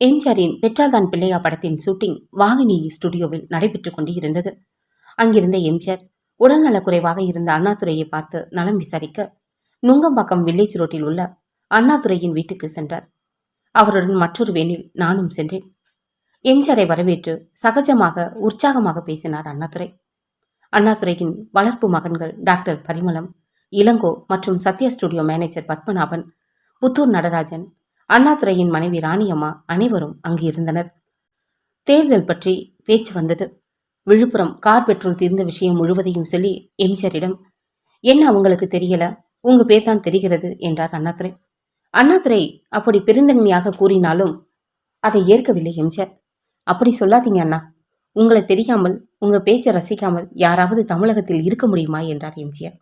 எம்ஜிஆரின் பெற்றால்தான் பிள்ளையா படத்தின் ஷூட்டிங் வாகினி ஸ்டுடியோவில் நடைபெற்றுக் கொண்டு இருந்தது அங்கிருந்த எம்ஜிஆர் உடல்நலக்குறைவாக இருந்த அண்ணாதுரையை பார்த்து நலம் விசாரிக்க நுங்கம்பாக்கம் வில்லேஜ் ரோட்டில் உள்ள அண்ணாதுரையின் வீட்டுக்கு சென்றார். அவருடன் மற்றொரு வேனில் நானும் சென்றேன். எம்ஜிஆரை வரவேற்று சகஜமாக உற்சாகமாக பேசினார் அண்ணாதுரை. அண்ணாதுரையின் வளர்ப்பு மகன்கள் டாக்டர் பரிமளம் இளங்கோ மற்றும் சத்யா ஸ்டுடியோ மேனேஜர் பத்மநாபன் புத்தூர் நடராஜன் அண்ணாதுரையின் மனைவி ராணியம்மா அனைவரும் அங்கு இருந்தனர். தேர்தல் பற்றி பேச்சு வந்தது. விழுப்புரம் கார் பெட்ரோல் தீர்ந்த விஷயம் முழுவதையும் சொல்லி எம்ஜிஆரிடம் என்ன உங்களுக்கு தெரியல? உங்க பேர் தான் தெரிகிறது என்றார் அண்ணாதுரை. அண்ணாதுரை அப்படி பெருந்தன்மையாக கூறினாலும் அதை ஏற்கவில்லை எம்ஜிஆர். அப்படி சொல்லாதீங்க அண்ணா. உங்களை தெரியாமல் உங்க பேச்சை ரசிக்காமல் யாராவது தமிழகத்தில் இருக்க முடியுமா? என்றார் எம்ஜிஆர்.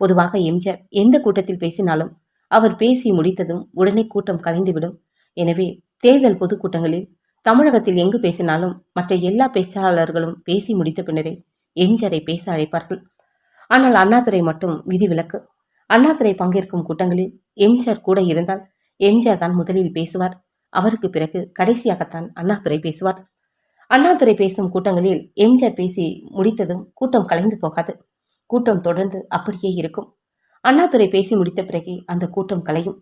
பொதுவாக எம்ஜிஆர் எந்த கூட்டத்தில் பேசினாலும் அவர் பேசி முடித்ததும் உடனே கூட்டம் கலைந்துவிடும். எனவே தேர்தல் பொதுக்கூட்டங்களில் தமிழகத்தில் எங்கு பேசினாலும் மற்ற எல்லா பேச்சாளர்களும் பேசி முடித்த பின்னரே எம்ஜிஆரை பேச அழைப்பார்கள். ஆனால் அண்ணாதுரை மட்டும் விதிவிலக்கு. அண்ணாதுரை பங்கேற்கும் கூட்டங்களில் எம்ஜிஆர் கூட இருந்தால் எம்ஜிஆர் தான் முதலில் பேசுவார். அவருக்கு பிறகு கடைசியாகத்தான் அண்ணாதுரை பேசுவார். அண்ணாதுரை பேசும் கூட்டங்களில் எம்ஜிஆர் பேசி முடித்ததும் கூட்டம் கலைந்து போகாது. கூட்டம் தொடர்ந்து அப்படியே இருக்கும். அண்ணாதுரை பேசி முடித்த பிறகே அந்த கூட்டம் கலையும்.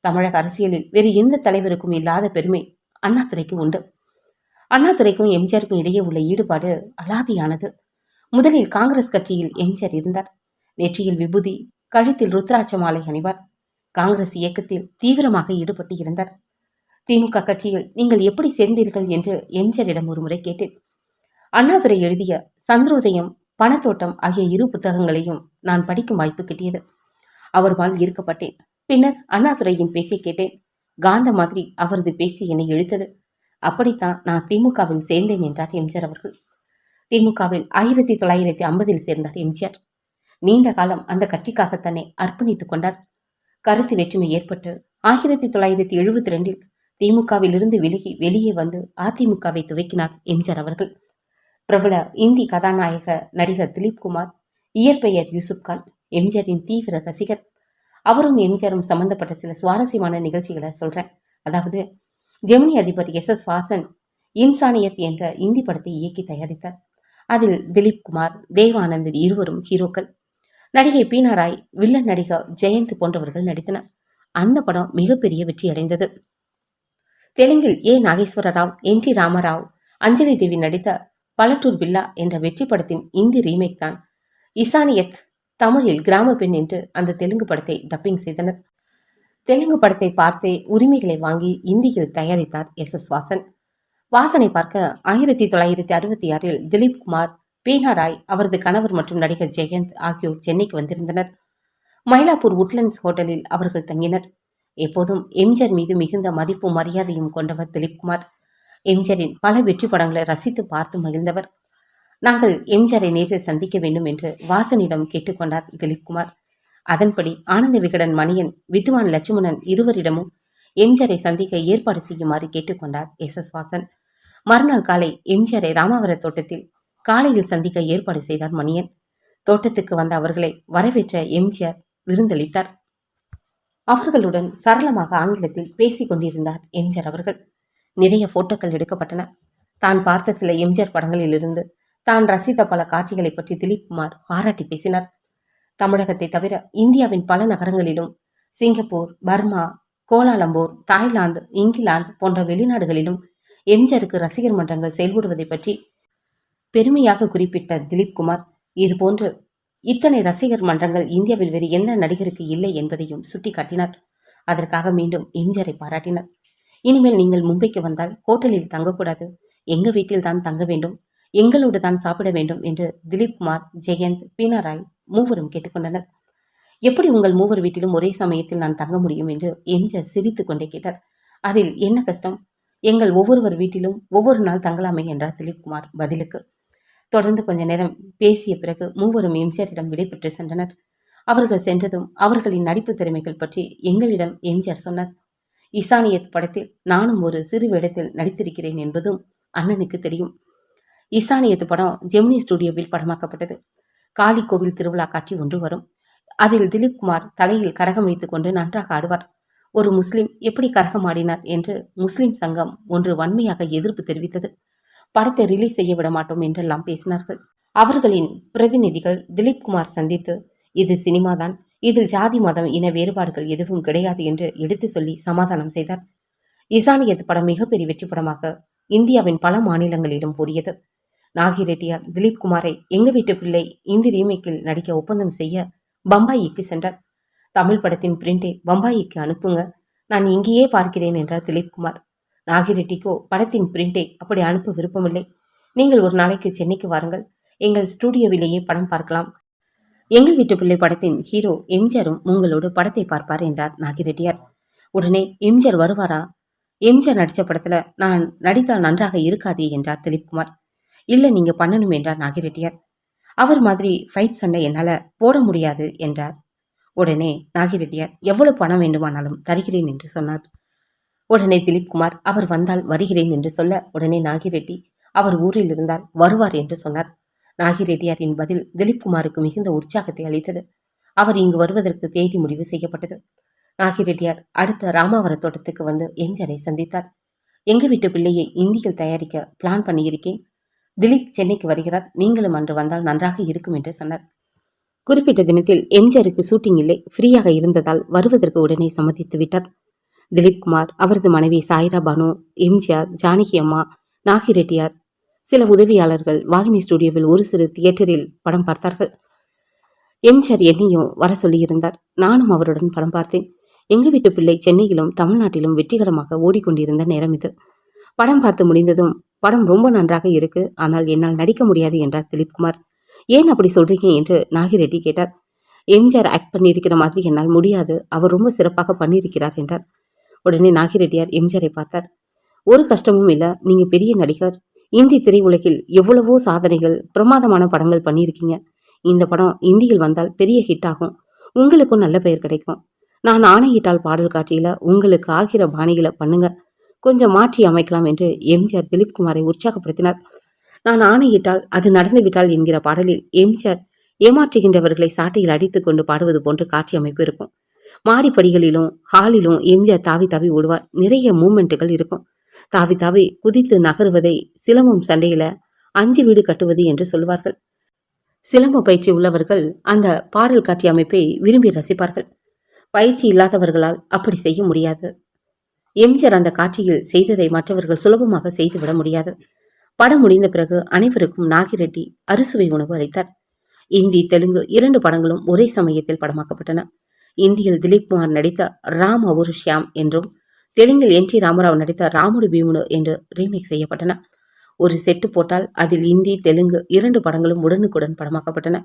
தமிழக அரசியலில் வேறு எந்த தலைவருக்கும் இல்லாத பெருமை அண்ணாதுரைக்கு உண்டு. அண்ணாதுரைக்கும் எம்ஜிஆருக்கும் இடையே உள்ள ஈடுபாடு அலாதியானது. முதலில் காங்கிரஸ் கட்சியில் எம்ஜிஆர் இருந்தார். நெற்றியில் விபூதி கழுத்தில் ருத்ராட்ச மாலை அணிவார். காங்கிரஸ் இயக்கத்தில் தீவிரமாக ஈடுபட்டு இருந்தார். திமுக கட்சியில் நீங்கள் எப்படி சேர்ந்தீர்கள் என்று எம்ஜிஆரிடம் ஒரு முறை கேட்டேன். அண்ணாதுரை எழுதிய சந்திரோதயம் பணத்தோட்டம் ஆகிய இரு புத்தகங்களையும் நான் படிக்கும் வாய்ப்பு கிட்டியது. அவர்பால் ஈர்க்கப்பட்டேன். பின்னர் அண்ணாதுரையின் பேச்சை கேட்டேன். காந்த மாதிரி அவரது பேச்சு என்னை இழுத்தது. அப்படித்தான் நான் திமுகவில் சேர்ந்தேன் என்றார் எம்ஜிஆர் அவர்கள். திமுகவில் ஆயிரத்தி தொள்ளாயிரத்தி ஐம்பதில் சேர்ந்தார் எம்ஜிஆர். நீண்ட காலம் அந்த கட்சிக்காக தன்னை அர்ப்பணித்துக் கொண்டார். கருத்து வேற்றுமை ஏற்பட்டு ஆயிரத்தி தொள்ளாயிரத்தி எழுபத்தி ரெண்டில் திமுகவிலிருந்து விலகி வெளியே வந்து அதிமுகவை துவக்கினார் எம்ஜிஆர் அவர்கள். பிரபல இந்தி கதாநாயக நடிகர் திலீப் குமார் இயற்பெயர் யூசுப் கான் எம்ஜிஆரின் தீவிர ரசிகர். அவரும் எம்ஜிஆரும் சம்பந்தப்பட்ட சில சுவாரஸ்யமான நிகழ்ச்சிகளை சொல்றேன். அதாவது ஜெமினி அதிபர் எஸ் எஸ் வாசன் இன்சானியத் என்ற இந்தி படத்தை இயக்கி தயாரித்தார். அதில் திலீப் குமார் தேவானந்தன் இருவரும் ஹீரோக்கள். நடிகை பீனா ராய் வில்லன் நடிகர் ஜெயந்த் போன்றவர்கள் நடித்தனர். அந்த படம் மிகப்பெரிய வெற்றி அடைந்தது. தெலுங்கில் A. Nageswara Rao N. T. Ramarao Anjali Devi நடித்த பலட்டூர் பில்லா என்ற வெற்றி படத்தின் இந்தி ரீமேக் தான் இசானியத் தமிழில் கிராம பெண் என்று அந்த தெலுங்கு படத்தை டப்பிங் செய்தனர். தெலுங்கு படத்தை பார்த்தே உரிமைகளை வாங்கி இந்தியில் தயாரித்தார் எஸ். எஸ். வாசன். வாசனை பார்க்க ஆயிரத்தி தொள்ளாயிரத்தி அறுபத்தி ஆறில் திலீப் குமார் பீனா ராய் அவரது கணவர் மற்றும் நடிகர் ஜெயந்த் ஆகியோர் சென்னைக்கு வந்திருந்தனர். மயிலாப்பூர் உட்லண்ட்ஸ் ஹோட்டலில் அவர்கள் தங்கினர். எப்போதும் எம்ஜிஆர் மீது மிகுந்த மதிப்பும் மரியாதையும் கொண்டவர் திலீப்குமார் எம்ஜிஆரின் பல வெற்றி படங்களை ரசித்து பார்த்து மகிழ்ந்தவர். நாங்கள் எம்ஜிஆரை நேரில் சந்திக்க வேண்டும் என்று வாசனிடம் கேட்டுக்கொண்டார் திலீப்குமார் அதன்படி ஆனந்த விகடன் மணியன் வித்வான் லட்சுமணன் இருவரிடமும் எம்ஜிஆரை சந்திக்க ஏற்பாடு செய்யுமாறு கேட்டுக்கொண்டார் எஸ். எஸ். வாசன். மறுநாள் காலை எம்ஜிஆரை ராமாவர தோட்டத்தில் காலையில் சந்திக்க ஏற்பாடு செய்தார் மணியன். தோட்டத்துக்கு வந்த அவர்களை வரவேற்ற எம்ஜிஆர் விருந்தளித்தார். அவர்களுடன் சரளமாக ஆங்கிலத்தில் பேசிக் கொண்டிருந்தார் எம்ஜிஆர் அவர்கள். நிறைய போட்டோக்கள் எடுக்கப்பட்டன. தான் பார்த்த சில எம்ஜிஆர் படங்களிலிருந்து தான் ரசித்த பல காட்சிகளை பற்றி திலீப் குமார் பாராட்டி பேசினார். தமிழகத்தை தவிர இந்தியாவின் பல நகரங்களிலும் Singapore Burma Kuala Lumpur Thailand England போன்ற வெளிநாடுகளிலும் எம்ஜருக்கு ரசிகர் மன்றங்கள் செயல்படுவதை பற்றி பெருமையாக குறிப்பிட்ட திலீப் குமார் இதுபோன்று இத்தனை ரசிகர் மன்றங்கள் இந்தியாவில் வேறு எந்த நடிகருக்கு இல்லை என்பதையும் சுட்டிக்காட்டினார். அதற்காக மீண்டும் எம்ஜிஆரை பாராட்டினார். இனிமேல் நீங்கள் மும்பைக்கு வந்தால் ஹோட்டலில் தங்கக்கூடாது. எங்க வீட்டில் தான் தங்க வேண்டும். எங்களோடு தான் சாப்பிட வேண்டும் என்று திலீப் குமார் ஜெயந்த் பீனாராய் மூவரும் கேட்டுக்கொண்டனர். எப்படி உங்கள் மூவர் வீட்டிலும் ஒரே சமயத்தில் நான் தங்க முடியும் என்று எம்ஜிஆர் சிரித்து கொண்டே கேட்டார். அதில் என்ன கஷ்டம்? எங்கள் ஒவ்வொருவர் வீட்டிலும் ஒவ்வொரு நாள் தங்கலாமே என்றார் திலீப்குமார் பதிலுக்கு. தொடர்ந்து கொஞ்ச நேரம் பேசிய பிறகு மூவரும் எம்ஜிஆரிடம் விடைபெற்று சென்றனர். அவர்கள் சென்றதும் அவர்களின் நடிப்பு திறமைகள் பற்றி எங்களிடம் எம்ஜிஆர் சொன்னார். இசானியத் படத்தில் நானும் ஒரு சிறு வேடத்தில் நடித்திருக்கிறேன் என்பதும் அண்ணனுக்கு தெரியும். இசானியத்து படம் ஜெமினி ஸ்டுடியோவில் படமாக்கப்பட்டது. காளி கோவில் திருவிழா காட்சி ஒன்று வரும். அதில் திலீப் குமார் தலையில் கரகம் வைத்துக் கொண்டு நன்றாக ஆடுவார். ஒரு முஸ்லிம் எப்படி கரகம் ஆடினார் என்று முஸ்லிம் சங்கம் ஒன்று வன்மையாக எதிர்ப்பு தெரிவித்தது. படத்தை ரிலீஸ் செய்ய விட மாட்டோம் என்றெல்லாம் பேசினார்கள். அவர்களின் பிரதிநிதிகள் திலீப் குமார் சந்தித்து இது சினிமாதான் இதில் ஜாதி மதம் இன வேறுபாடுகள் எதுவும் கிடையாது என்று எடுத்து சொல்லி சமாதானம் செய்தார். இசானியத் படம் மிகப்பெரிய வெற்றி படமாக இந்தியாவின் பல மாநிலங்களிலும் ஓடியது. நாகி ரெட்டியார் திலீப் குமாரை எங்க வீட்டு பிள்ளை இந்தி ரீமேக்கில் நடிக்க ஒப்பந்தம் செய்ய பம்பாயிக்கு சென்றார். தமிழ் படத்தின் பிரிண்டை பம்பாயிக்கு அனுப்புங்க நான் இங்கேயே பார்க்கிறேன் என்றார் திலீப் குமார். நாகிரெட்டிக்கோ படத்தின் பிரிண்டை அப்படி அனுப்ப விருப்பமில்லை. நீங்கள் ஒரு நாளைக்கு சென்னைக்கு வாருங்கள் எங்கள் ஸ்டூடியோவிலேயே படம் பார்க்கலாம். எங்கள் வீட்டு பிள்ளை படத்தின் ஹீரோ எம்ஜிஆரும் உங்களோடு படத்தை பார்ப்பார் என்றார் நாகிரெட்டியார் உடனே எம்ஜிஆர் வருவாரா? எம்ஜிஆர் நடித்த படத்தில் நான் நடித்தால் நன்றாக இருக்காதே என்றார் திலீப்குமார் இல்லை நீங்க பண்ணணும் என்றார் நாகிரெட்டியார். அவர் மாதிரி ஃபைட் சண்டை என்னால போட முடியாது என்றார். உடனே நாகிரெட்டியார் எவ்வளவு பணம் வேண்டுமானாலும் தருகிறேன் என்று சொன்னார். உடனே திலீப்குமார் அவர் வந்தால் வருகிறேன் என்று சொல்ல உடனே நாகிரெட்டி அவர் ஊரில் இருந்தால் வருவார் என்று சொன்னார். நாகிரெட்டியாரின் பதில் திலீப்குமாருக்கு மிகுந்த உற்சாகத்தை அளித்தது. அவர் இங்கு வருவதற்கு தேதி முடிவு செய்யப்பட்டது. நாகிரெட்டியார் அடுத்த ராமாவர தோட்டத்துக்கு வந்து எம்ஜரை சந்தித்தார். எங்க வீட்டு பிள்ளையை இந்தியில் தயாரிக்க பிளான் பண்ணியிருக்கேன். திலீப் சென்னைக்கு வருகிறார். நீங்களும் அன்று வந்தால் நன்றாக இருக்கும் என்று சொன்னார். குறிப்பிட்ட தினத்தில் எம்ஜிஆருக்கு ஷூட்டிங் இல்லை. ஃப்ரீயாக இருந்ததால் வருவதற்கு உடனே சம்மதித்து விட்டார். திலீப் குமார் அவரது மனைவி சாய்ரா பானு எம்ஜிஆர் ஜானகி அம்மா நாகி ரெட்டியார் சில உதவியாளர்கள் வாகினி ஸ்டுடியோவில் ஒரு சிறு தியேட்டரில் படம் பார்த்தார்கள். எம்ஜிஆர் என்னையும் வர சொல்லியிருந்தார். நானும் அவருடன் படம் பார்த்தேன். எங்க வீட்டு பிள்ளை சென்னையிலும் தமிழ்நாட்டிலும் வெற்றிகரமாக ஓடிக்கொண்டிருந்த நேரம் இது. படம் பார்த்து முடிந்ததும் படம் ரொம்ப நன்றாக இருக்கு. ஆனால் என்னால் நடிக்க முடியாது என்றார் திலீப்குமார். ஏன் அப்படி சொல்றீங்க? என்று நாகிரெட்டி கேட்டார். எம்ஜிஆர் ஆக்ட் பண்ணியிருக்கிற மாதிரி என்னால் முடியாது. அவர் ரொம்ப சிறப்பாக பண்ணியிருக்கிறார் என்றார். உடனே நாகிரெட்டியார் எம்ஜிஆரை பார்த்தார். ஒரு கஷ்டமும் இல்லை. நீங்க பெரிய நடிகர். இந்தி திரையுலகில் எவ்வளவோ சாதனைகள் பிரமாதமான படங்கள் பண்ணியிருக்கீங்க. இந்த படம் இந்தியில் வந்தால் பெரிய ஹிட் ஆகும். உங்களுக்கும் நல்ல பெயர் கிடைக்கும். நான் ஆணையிட்டால் பாடல் காட்டியில உங்களுக்கு ஆகிற பாணிகளை பண்ணுங்க. கொஞ்சம் மாற்றி அமைக்கலாம் என்று எம்ஜிஆர் திலீப்குமாரை உற்சாகப்படுத்தினார். நான் ஆணையிட்டால் அது நடந்துவிட்டால் என்கிற பாடலில் எம்ஜிஆர் ஏமாற்றுகின்றவர்களை சாட்டையில் அடித்துக் கொண்டு பாடுவது போன்ற காட்சி அமைப்பு இருக்கும். மாடிப்படிகளிலும் ஹாலிலும் எம்ஜிஆர் தாவி தாவி ஓடுவார். நிறைய மூமெண்ட்டுகள் இருக்கும். தாவி தாவி குதித்து நகருவதை சிலம்பம் சண்டையில அஞ்சு வீடு கட்டுவது என்று சொல்வார்கள் சிலம்ப பயிற்சி உள்ளவர்கள் அந்த பாடல் காட்சி அமைப்பை விரும்பி ரசிப்பார்கள். பயிற்சி இல்லாதவர்களால் அப்படி செய்ய முடியாது. எம்ஜிஆர் அந்த காட்சியில் செய்ததை மற்றவர்கள் சுலபமாக செய்துவிட முடியாது. படம் முடிந்த பிறகு அனைவருக்கும் நாகிரெட்டி அறுசுவை உணவு அளித்தார். இந்தி தெலுங்கு இரண்டு படங்களும் ஒரே சமயத்தில் படமாக்கப்பட்டன. இந்தியில் திலீப் குமார் நடித்த ராம் ஒரு ஷியாம் என்றும் தெலுங்கில் என் டி ராமராவ் நடித்த ராமுடு பீமுடு என்று ரீமேக் செய்யப்பட்டன. ஒரு செட்டு போட்டால் அதில் இந்தி தெலுங்கு இரண்டு படங்களும் உடனுக்குடன் படமாக்கப்பட்டன.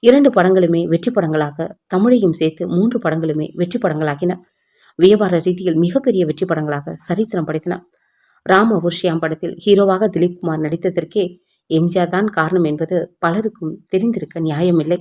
இரண்டு படங்களுமே வெற்றி படங்களாக தமிழையும் சேர்த்து மூன்று படங்களுமே வெற்றி படங்களாகின. வியாபார ரீதியில் மிகப்பெரிய வெற்றி படங்களாக சரித்திரம் படைத்தன. ராம் அவுர்ஷியாம் படத்தில் ஹீரோவாக திலீப் குமார் நடித்ததற்கே எம்ஜிஆர் தான் காரணம் என்பது பலருக்கும் தெரிந்திருக்க நியாயமில்லை.